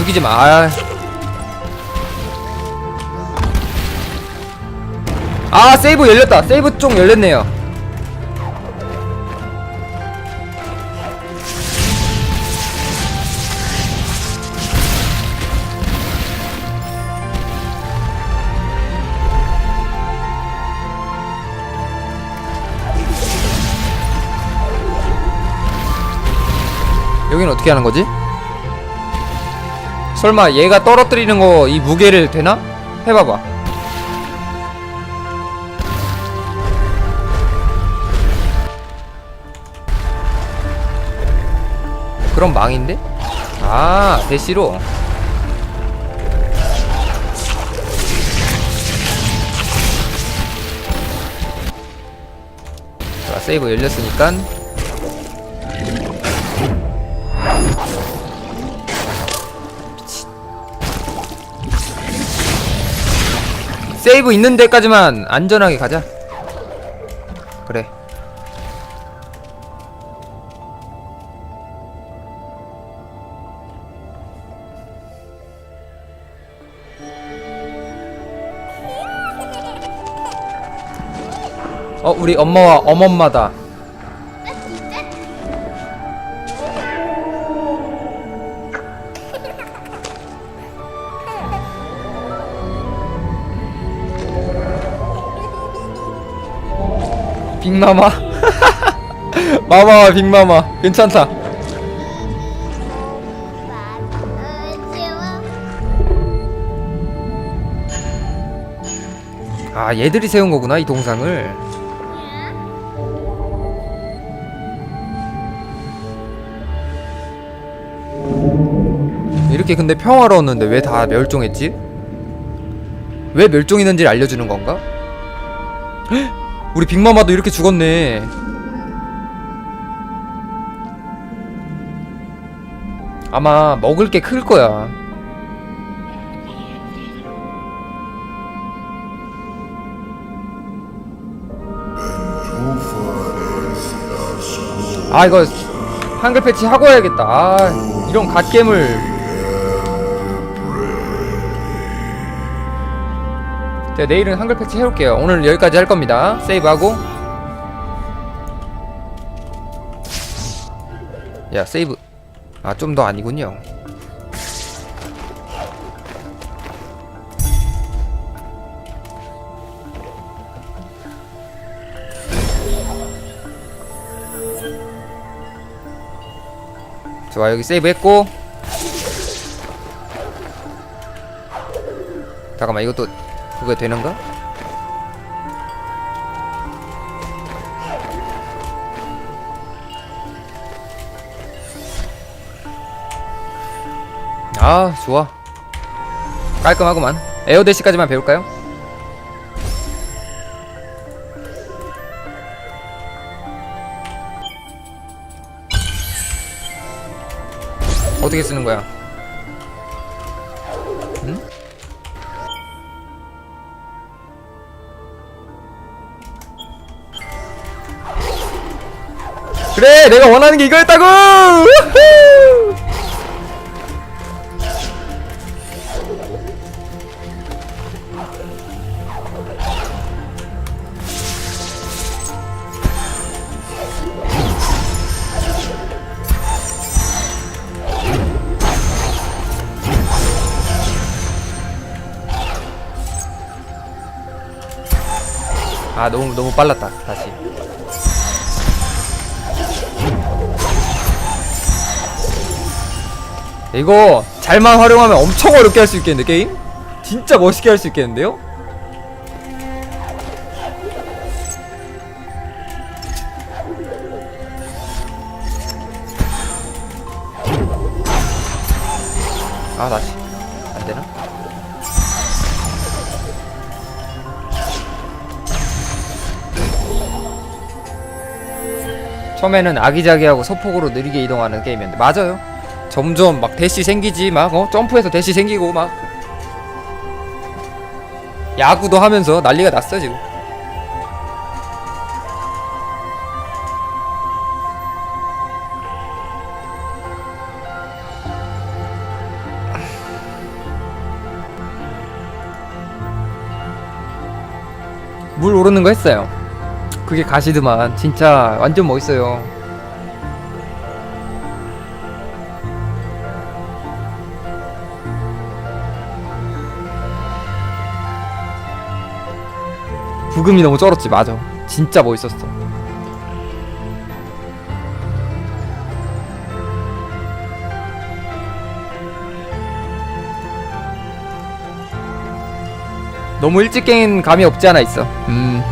죽이지 마. 아. 아 세이브 열렸다. 세이브 쪽 열렸네요. 여기는 어떻게 하는 거지? 설마 얘가 떨어뜨리는 거 이 무게를 되나? 해봐봐. 그럼 망인데? 아, 대시로. 자, 세이브 열렸으니까 세이브 있는 데까지만 안전하게 가자. 그래. 어, 우리 엄마와 어멈마다. 빅마마. 마마와 빅마마. 괜찮다. 아, 얘들이 세운 거구나, 이 동상을. 이렇게 근데 평화로웠는데 왜 다 멸종했지? 왜 멸종했는지 알려주는 건가? 헉! 우리 빅마마도 이렇게 죽었네. 아마 먹을 게 클 거야. 아 이거 한글 패치 하고 해야겠다. 아, 이런 갓겜을. 자 내일은 한글 패치 해올게요. 오늘 여기까지 할 겁니다. 세이브하고. 야 세이브. 아 좀 더 아니군요. 좋아 여기 세이브 했고 잠깐만 이것도 그거 되는가? 아 좋아 깔끔하구만 에어대시까지만 배울까요? 어떻게 쓰는 거야? 그래 내가 원하는 게 이거였다고! 아 너무 너무 빨랐다 다시 이거 잘만 활용하면 엄청 어렵게 할 수 있겠는데 게임? 진짜 멋있게 할 수 있겠는데요? 아 다시 안되나? 처음에는 아기자기하고 소폭으로 느리게 이동하는 게임이었는데 맞아요 점점 막 대시 생기지 막 어? 점프해서 대시 생기고 막. 야구도 하면서 난리가 났어 지금. 물 오르는 거 했어요. 그게 가시드만. 진짜 완전 멋있어요. 부금이 너무 쩔었지 맞아. 진짜 멋있었어. 너무 일찍 깬 감이 없지 않아 있어. 음.